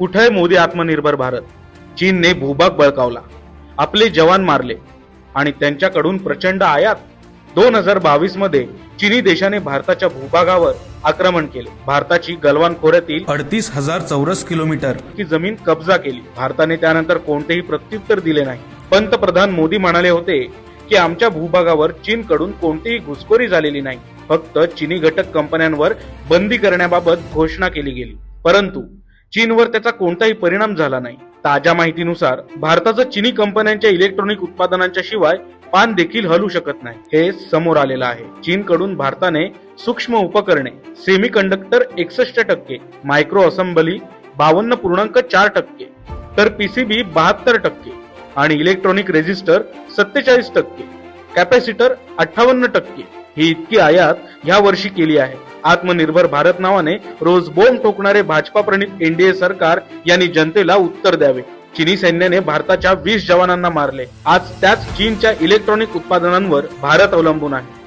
कुठे मोदी आत्मनिर्भर भारत? चीनने भूभाग बळकावला. आपले जवान मारले. आणि त्यांच्याकडून प्रचंड आयात दोन हजार बावीसमध्ये चीनी देशाने भारताच्या भूभागावर आक्रमण केले. भारताची गलवान खोऱ्यातील अडतीस हजार चौरस किलोमीटर. की जमीन कब्जा केली. भारताने त्यानंतर कोणतेही प्रत्युत्तर दिले नाही. पंतप्रधान मोदी म्हणाले होते की आमच्या भूभागावर चीनकडून कोणतीही घुसखोरी झालेली नाही. फक्त चीनी घटक कंपन्यांवर बंदी करण्याबाबत घोषणा केली गेली. परंतु चीनवर त्याचा कोणताही परिणाम झाला नाही. ताज्या माहितीनुसार भारताचं चिनी कंपन्यांच्या इलेक्ट्रॉनिक उत्पादनांच्या शिवाय पान देखील हलू शकत नाही. हे समोर आलेलं आहे. चीनकडून भारताने सूक्ष्म उपकरणे सेमी कंडक्टर एकसष्ट टक्के मायक्रो असेंबली बावन्न पूर्णांक चार टक्के तर पीसीबी बहात्तर टक्के आणि इलेक्ट्रॉनिक रेजिस्टर सत्तेचाळीस टक्के. कॅपॅसिटर अठ्ठावन्न टक्के. ही इतकी आयात ह्या वर्षी केली आहे. आत्मनिर्भर भारत नावाने रोज बोंब ठोकणारे भाजपा प्रणित एनडीए सरकार यांनी जनतेला उत्तर द्यावे. चिनी सैन्याने भारताच्या वीस जवानांना मारले. आज त्याच चीनच्या इलेक्ट्रॉनिक उत्पादनांवर भारत अवलंबून आहे.